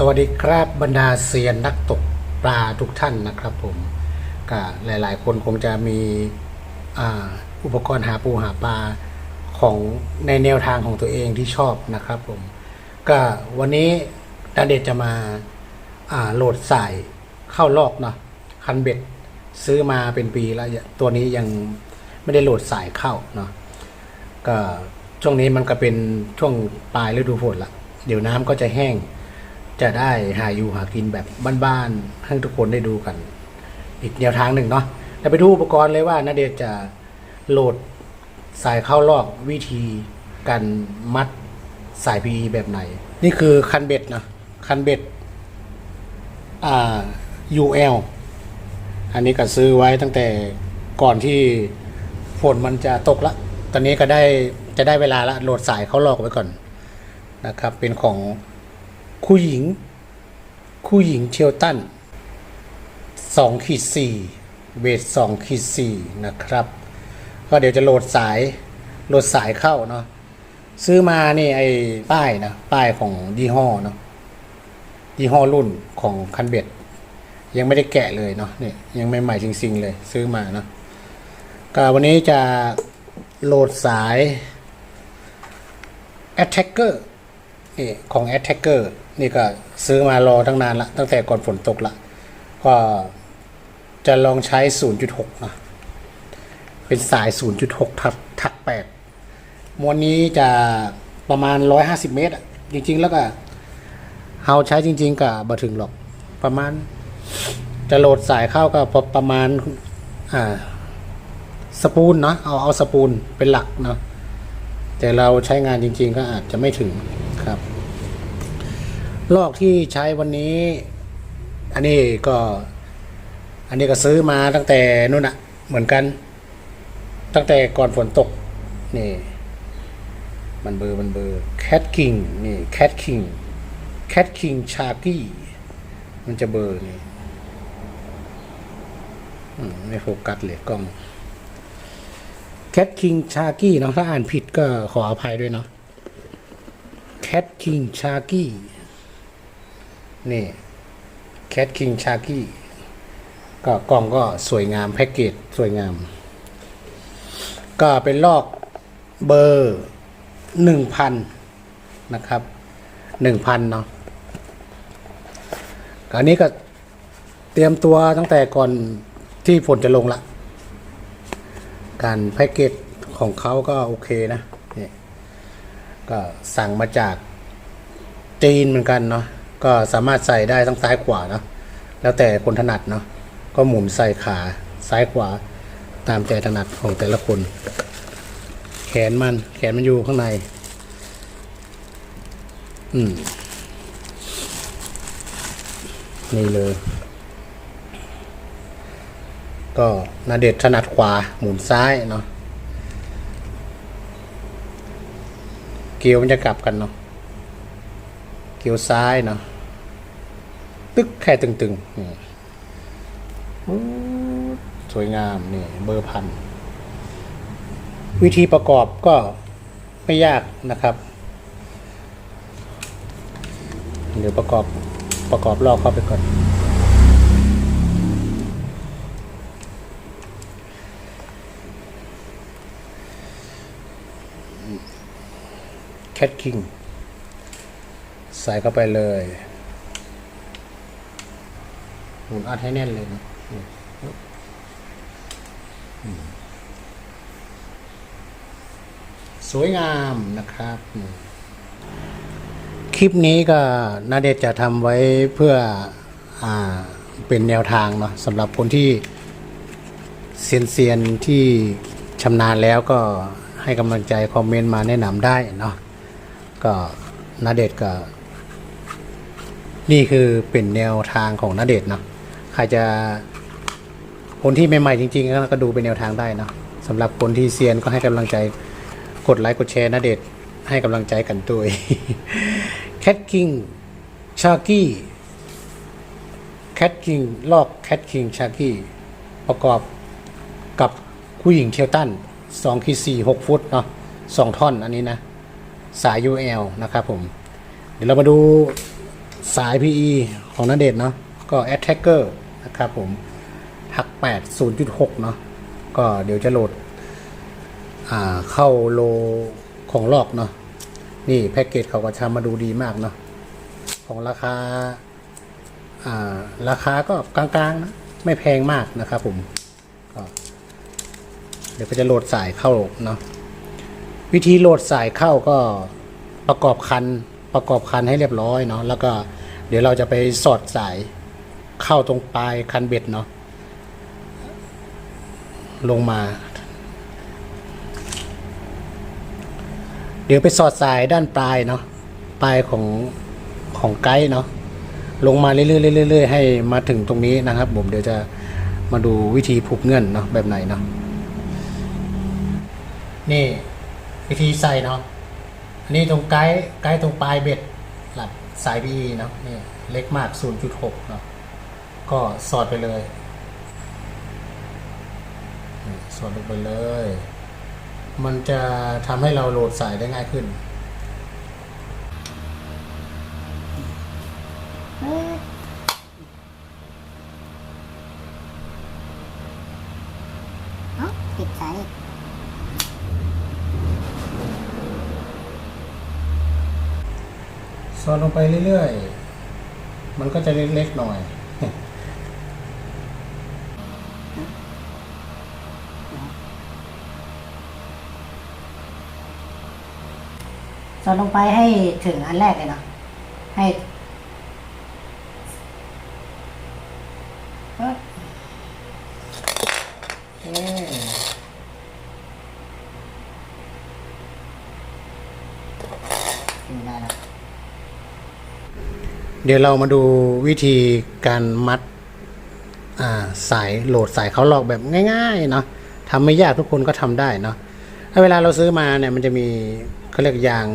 สวัสดีครับบรรดาเซียนนักตกปลาทุกท่านนะครับผมก็หลาย ๆ คนคงจะมีอ,อุปกรณ์หาปูหาปลาของในแนวทางของตัวเองที่ชอบนะครับผมก็วันนี้ดาเดชจะมาาโหลดสายเข้าลอกเนาะคันเบ็ดซื้อมาเป็นปีแล้วตัวนี้ยังไม่ได้โหลดสายเข้าเนาะก็ช่วงนี้มันก็เป็นช่วงปลายฤดูฝนละเดี๋ยวน้ำก็จะแห้ง จะได้หาอยู่หากินแบบบ้านๆให้ทุกคนได้ดูกัน อีกแนวทางหนึ่งเนาะแล้วไปดูอุปกรณ์เลยว่านาเดชน์จะโหลดสายเข้าลอกวิธีการมัดสาย PE แบบไหน นี่คือคันเบ็ดนะคันเบ็ดอ่า UL อันนี้ก็ซื้อไว้ตั้งแต่ก่อนที่ฝนมันจะตกละ ตอนนี้ก็ได้จะได้เวลาละโหลดสายเข้าลอกไว้ก่อนนะครับ เป็นของ คู่หญิงคู่หญิงเชลตันสองขีดสี่เวทสองขีดสี่นะครับ ก็เดี๋ยวจะโหลดสายโหลดสายเข้าเนาะซื้อมานี่ไอ้ป้ายนะป้ายของยี่ห้อเนาะยี่ห้อรุ่นของคันเบ็ด ยังไม่ได้แกะเลยเนาะเนี่ยยังใหม่ๆจริงๆเลย ซื้อมาเนาะก็วันนี้จะโหลดสาย Attacker นี่ของ Attacker นี่ก็ซื้อมารอตั้งนานละ ตั้งแต่ก่อนฝนตกละ ก็จะลองใช้ 0.6 นะ เป็นสาย 0.6 ทับทัก8มวนนี้จะประมาณ 150 เมตรอะจริง ๆ แล้วก็เฮาใช้จริง ๆกับบ่ถึงหรอก ประมาณ จะโหลดสายเข้าก็ประมาณ อ่า สปูลเนาะ เอาเอาสปูลเป็นหลักเนาะ แต่เราใช้งานจริง ๆ ก็อาจจะไม่ถึง ลอกที่ใช้วันนี้ อันนี้ก็ อันนี้ก็ซื้อมาตั้งแต่นู่นอะเหมือนกัน ตั้งแต่ก่อนฝนตก นี่ มันเบอร์มันเบอร์แคทคิงนี่แคทคิงแคทคิงชากี้มันจะเบอร์นี่ไม่โฟกัสเลยกล้องแคทคิงชากี้เนาะถ้าอ่านผิดก็ขออภัยด้วยเนาะแคทคิงชากี้ นี่แคทคิงชากี้ก็กล่องก็สวยงามแพ็กเกจสวยงาม ก็เป็นลอกเบอร์หนึ่งพันนะครับหนึ่งพันเนาะอันนี้ก็เตรียมตัวตั้งแต่ก่อนที่ฝนจะลงละ การแพ็กเกจของเขาก็โอเคนะนี่ก็สั่งมาจากจีนเหมือนกันเนาะ ก็สามารถใส่ได้ทั้งซ้ายขวาเนาะแล้วแต่คนถนัดเนาะก็หมุนใส่ขาซ้ายขวาตามใจถนัดของแต่ละคน แขนมันแขนมันอยู่ข้างใน อืมนี่เลย ก็นาเดชน์ถนัดขวาหมุนซ้ายเนาะเกียวมันจะกลับกันเนาะเกียวซ้ายเนาะ ตึกแค่ตึงๆนี่สวยงามนี่เบอร์พัน วิธีประกอบก็ไม่ยากนะครับ เดี๋ยวประกอบประกอบลอกเข้าไปก่อน แคทคิง ใส่เข้าไปเลย หมุนอัดให้แน่นเลยนะสวยงามนะครับ คลิปนี้ก็นาเดชจะทำไว้เพื่ออเป็นแนวทางเนาะสำหรับคนที่เซียนเซียนๆที่ชำนาญแล้วก็ให้กำลังใจคอมเมนต์มาแนะนำได้เนาะก็นาเดชก็ นี่คือเป็นแนวทางของนาเดชเนาะ ใครจะคนที่ใหม่ๆจริงๆก็ดูเป็นแนวทางได้นะสำหรับคนที่เซียนก็ให้กำลังใจกดไลค์กดแชร์นาเดชน์ให้กำลังใจกันด้วยแคทคิงชากี้แคทคิงลอกแคทคิงชากี้ประกอบกับผู้หญิงเทลตันสองขีดสี่หกฟุตเนาะสองท่อนอันนี้นะ สาย UL นะครับผม เดี๋ยวเรามาดูสาย PE ของนาเดชเนาะก็ Attacker นะครับผมหัก8 0.6 เนาะก็เดี๋ยวจะโหลดเข้าโลของลอกเนาะนี่แพ็กเกจเขาก็ทำมาดูดีมากเนาะของราคาอ่าราคาก็กลางๆนะไม่แพงมากนะครับผมก็เดี๋ยวก็จะโหลดสายเข้าเนาะวิธีโหลดสายเข้าก็ประกอบคันประกอบคันให้เรียบร้อยเนาะแล้วก็เดี๋ยวเราจะไปสอดสาย เข้าตรงปลายคันเบ็ดเนาะลงมา เดี๋ยวไปสอดสายด้านปลายเนาะปลายของของไกด์เนาะลงมาเรื่อยๆเรื่อยๆให้มาถึงตรงนี้นะครับ ผมเดี๋ยวจะมาดูวิธีผูกเงื่อนเนาะแบบไหนเนาะนี่วิธีใส่เนาะอันนี้ตรงไกด์ไกด์ตรงปลายเบ็ดหลับสายบีเนาะนี่เล็กมาก 0.6 เนาะ ก็สอดไปเลยนี่สอดลงไปเลย มันจะทำให้เราโหลดสายได้ง่ายขึ้นเอ้าปิดสายอีกสอดลงไปเรื่อยๆ มันก็จะเล็กๆหน่อย ดลงไปให้ถึงอันแรกเลยเนาะให้ปึ๊บโอเคถึงได้แล้วเดี๋ยวเรามาดูวิธีการมัดอ่าสายโหลดสายเขาหลอกแบบง่ายๆเนาะทำไม่ยากทุกคนก็ทำได้เนาะถ้าเวลาเราซื้อมาเนี่ยมันจะมีเขาเรียกยาง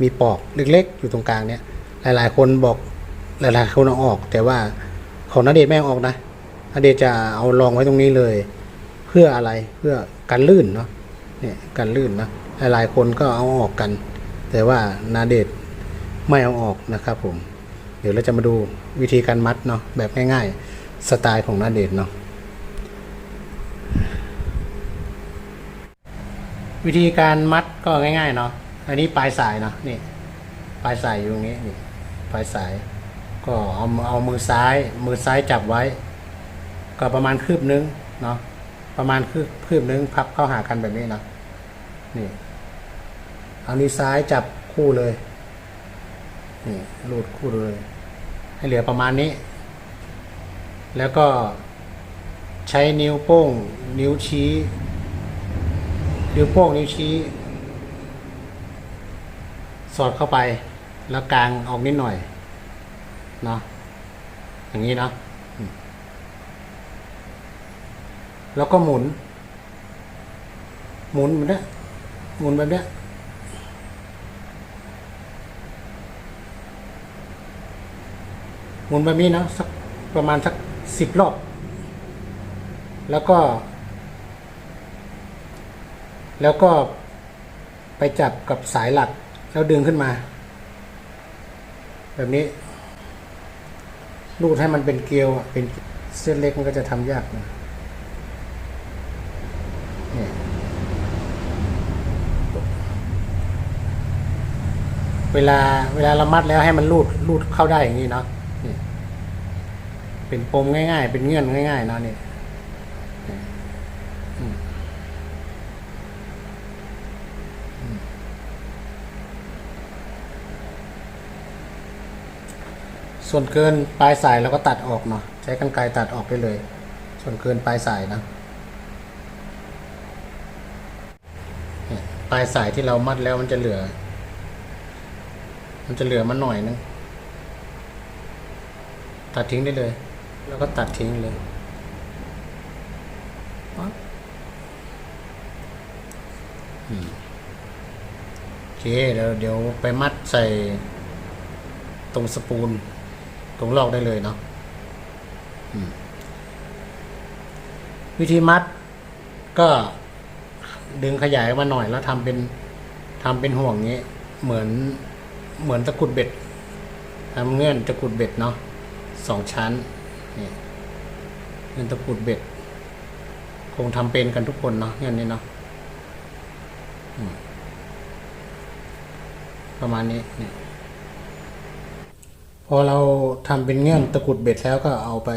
มีปอกเล็กๆ อยู่ตรงกลางเนี่ย หลายๆ คนบอกหลายๆคนเอาออก แต่ว่าของนาเดชน์ไม่เอาออกนะนาเดชจะเอารองไว้ตรงนี้เลย เพื่ออะไรเพื่อกันลื่นเนาะเนี่ยกันลื่นนะหลายๆคนก็เอาออกกัน แต่ว่านาเดชไม่เอาออกนะครับผม เดี๋ยวเราจะมาดูวิธีการมัดเนาะแบบง่ายๆ สไตล์ของนาเดชเนาะวิธีการมัดก็ง่ายๆเนาะ อันนี้ปลายสายเนาะนี่ปลายสายอยู่ตรงนี้นี่ปลายสาย ก็เอาเอามือซ้าย มือซ้ายจับไว้ ก็ประมาณคืบนึงเนาะประมาณคืบคืบนึงพับเข้าหากันแบบนี้นะนี่เอานิ้วซ้ายจับคู่เลยนี่รูดคู่เลย ให้เหลือประมาณนี้ แล้วก็ใช้นิ้วโป้ง นิ้วชี้ นิ้วโป้งนิ้วชี้ สอดเข้าไป แล้วกลางออกนิดหน่อยเนาะอย่างนี้เนาะแล้วก็หมุน หมุนแบบนี้หมุนแบบนี้หมุนแบบนี้เนาะสักประมาณสักสิบรอบ แล้วก็ แล้วก็ไปจับกับสายหลัก แล้วดึงขึ้นมา แบบนี้รูดให้มันเป็นเกลียวเป็นเส้นเล็กมันก็จะทำยากนะเวลาเวลาเรามัดแล้วให้มันรูดรูดเข้าได้อย่างนี้เนาะนี่เป็นปมง่าย ๆ เป็นเงื่อนง่ายๆเนาะนี่นี่อืมอืม ส่วนเกินปลายสายเราก็ตัดออกเนาะใช้กรรไกรตัดออกไปเลย ส่วนเกินปลายสายนะปลายสายที่เรามัดแล้วมันจะเหลือ มันจะเหลือมาหน่อยนึงตัดทิ้งได้เลย แล้วก็ตัดทิ้งเลยโอเคเดี๋ยวเดี๋ยวไปมัดใส่ตรงสปูล ตรงลอกได้เลยเนาะวิธีมัดก็ดึงขยายมาหน่อยแล้วทำเป็นทำเป็นห่วงงี้ เหมือนเหมือนตะกุดเบ็ดทำเงื่อนตะกุดเบ็ดเนาะสองชั้นนี่เงื่อนตะกุดเบ็ด คงทำเป็นกันทุกคนเนาะเงื่อนนี้เนาะประมาณนี้นี่ อเราทำเป็นเงื่อนตะกุดเบ็ดแล้วก็เอาไป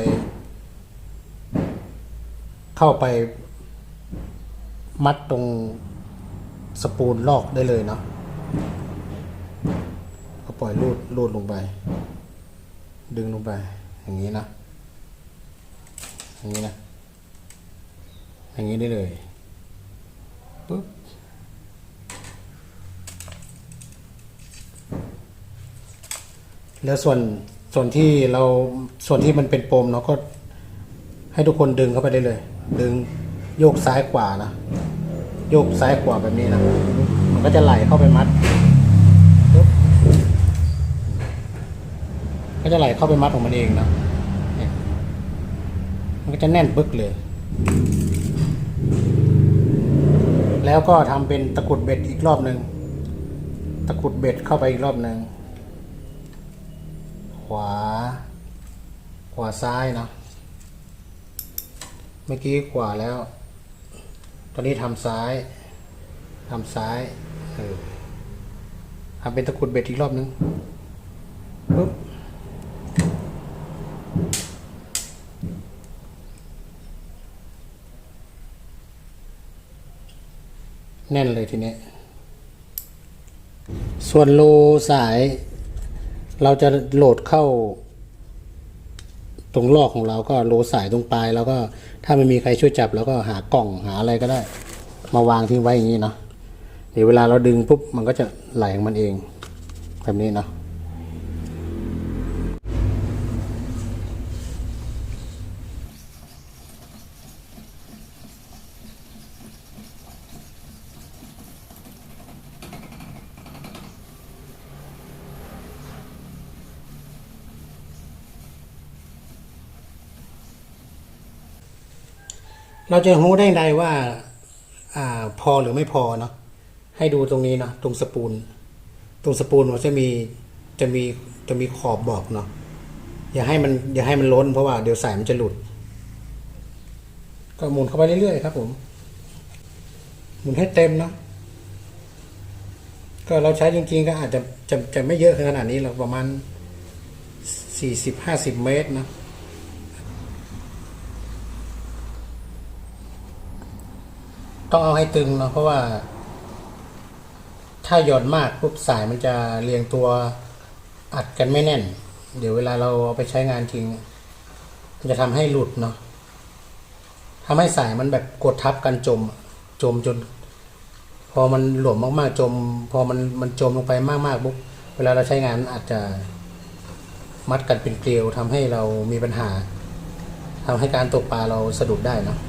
เข้าไปมัดตรงสปูนลอกได้เลยเนาะก็ปล่อยลูดลูดลงไป ดึงลงไป อย่างนี้นะ อย่างนี้นะ อย่างนี้ได้เลยปุ๊บ แล้วส่วนส่วนที่เราส่วนที่มันเป็นปมเราก็ให้ทุกคนดึงเข้าไปได้เลย ดึงโยกซ้ายขวานะโยกซ้ายขวาแบบนี้นะมันก็จะไหลเข้าไปมัดปุ๊บก็จะไหลเข้าไปมัดของมันเองนะเนี่ยมันก็จะแน่นปึ๊กเลย แล้วก็ทำเป็นตะกุดเบ็ดอีกรอบหนึ่งตะกุดเบ็ดเข้าไปอีกรอบหนึ่ง ขวา ขวาซ้ายเนาะเมื่อกี้ขวาแล้ว ตอนนี้ทำซ้ายทำซ้ายเออทำเป็นตะกุดเบ็ดอีกรอบนึงปุ๊บแน่นเลยทีนี้ ส่วนโลสาย เราจะโหลดเข้า ตรงลอกของเราก็โลสายตรงปลายแล้วก็ถ้าไม่มีใครช่วยจับแล้วก็หากล่องหาอะไรก็ได้ มาวางทิ้งไว้อย่างนี้เนาะเดี๋ยวเวลาเราดึงปุ๊บมันก็จะไหลของมันเอง แบบนี้เนาะ เราจะรู้ได้ไงว่าอ่าพอหรือไม่พอเนาะให้ดูตรงนี้เนาะตรงสปูล ตรงสปูลมันจะมีจะมีจะมีขอบบอกเนาะอย่าให้มันอย่าให้มันล้นเพราะว่าเดี๋ยวสายมันจะหลุด ก็หมุนเข้าไปเรื่อยๆครับ ผม หมุนให้เต็มเนาะก็เราใช้จริงๆก็อาจจะจะจะไม่เยอะขนาดนี้หรอกประมาณสี่สิบห้าสิบเมตรนะ ต้องเอาให้ตึงเนาะเพราะว่า ถ้าหย่อนมากปุ๊บสายมันจะเรียงตัวอัดกันไม่แน่น เดี๋ยวเวลาเราเอาไปใช้งานจริงมันจะทำให้หลุดเนาะทำให้สายมันแบบกดทับกันจม จมจน พอมันหลวมมากๆจม พอมันมันจมลงไปมากๆปุ๊บเวลาเราใช้งานอาจจะมัดกันเป็นเกลียวทำให้เรามีปัญหาทำให้การตกปลาเราสะดุดได้เนาะ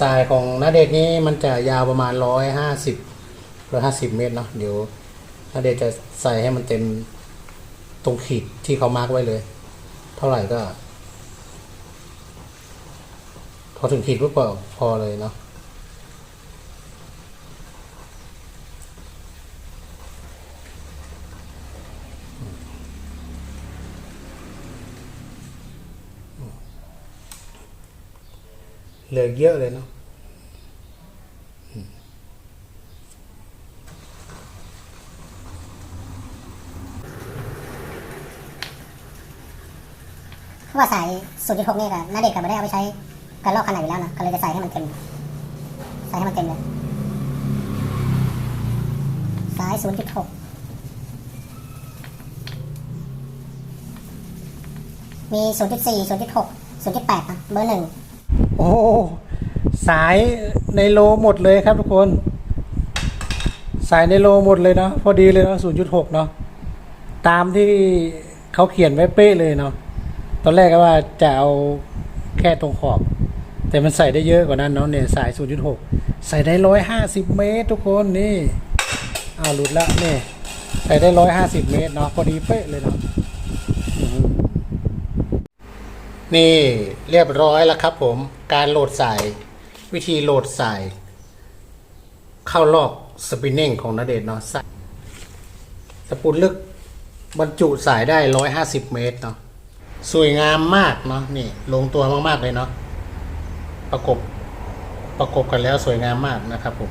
สายของนาเดชนี้มันจะยาวประมาณร้อยห้าสิบร้อยห้าสิบเมตรเนาะเดี๋ยวนาเดชจะใส่ให้มันเต็มตรงขีดที่เขามาร์กไว้เลย เท่าไหร่ก็ พอถึงขีดปุ๊บก็พอเลยเนาะ เหลือเยอะเลยเนาะเพราะว่าสายสูตรที่หกนี่กับนาเด็กกับไม่ได้เอาไปใช้กันลอกขนาดอยู่แล้วนะก็เลยจะใส่ให้มันเต็ม ใส่ให้มันเต็มเลยสายศูนย์จุดหกมีศูนย์จุดสี่ศูนย์จุดหกศูนย์จุดแปดนะเบอร์หนึ่ง โอ้ สายในโลหมดเลยครับทุกคน สายในโลหมดเลยเนาะพอดีเลยเนาะ0.6เนาะตามที่เขาเขียนไว้เป๊ะเลยเนาะตอนแรกก็ว่าจะเอาแค่ตรงขอบ แต่มันใส่ได้เยอะกว่านั้นเนาะเนี่ยสาย 0.6 ใส่ได้ 150 เมตร ทุกคนนี่เอาหลุดละนี่ใส่ได้ 150 เมตรเนาะพอดีเป๊ะเลยเนาะนี่เรียบร้อยแล้วครับผม การโหลดสาย วิธีโหลดสาย เข้าลอกสปินนิ่งของนาเดชเนาะสะตะปูลึกบรรจุสายได้ร้อยห้าสิบเมตรเนาะสวยงามมากเนาะนี่ลงตัวมาก ๆ เลยเนาะประกบประกบกันแล้วสวยงามมากนะครับผม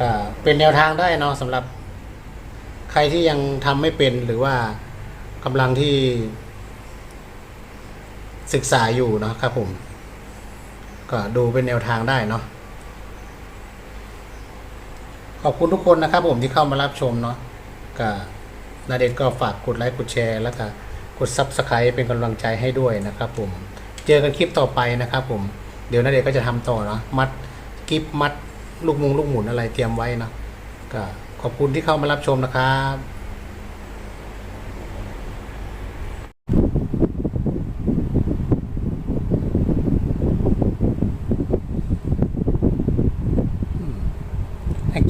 ก็เป็นแนวทางได้เนาะสำหรับ ใครที่ยังทำไม่เป็นหรือว่ากำลังที่ศึกษาอยู่นะครับผม ก็ดูเป็นแนวทางได้เนาะขอบคุณทุกคนนะครับผมที่เข้ามารับชมเนาะก็นาเดชน์ก็ฝากกดไลค์กดแชร์แล้วก็กด Subscribe เป็นกำลังใจให้ด้วยนะครับผม เจอกันคลิปต่อไปนะครับผม เดี๋ยวนาเดชน์ก็จะทำต่อเนาะมัดกิฟมัดลูกมุงลูกหมุนอะไรเตรียมไว้เนาะก็ขอบคุณที่เข้ามารับชมนะครับ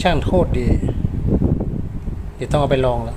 ชั่นโคตรดีเดี๋ยวต้องเอาไปลองแล้ว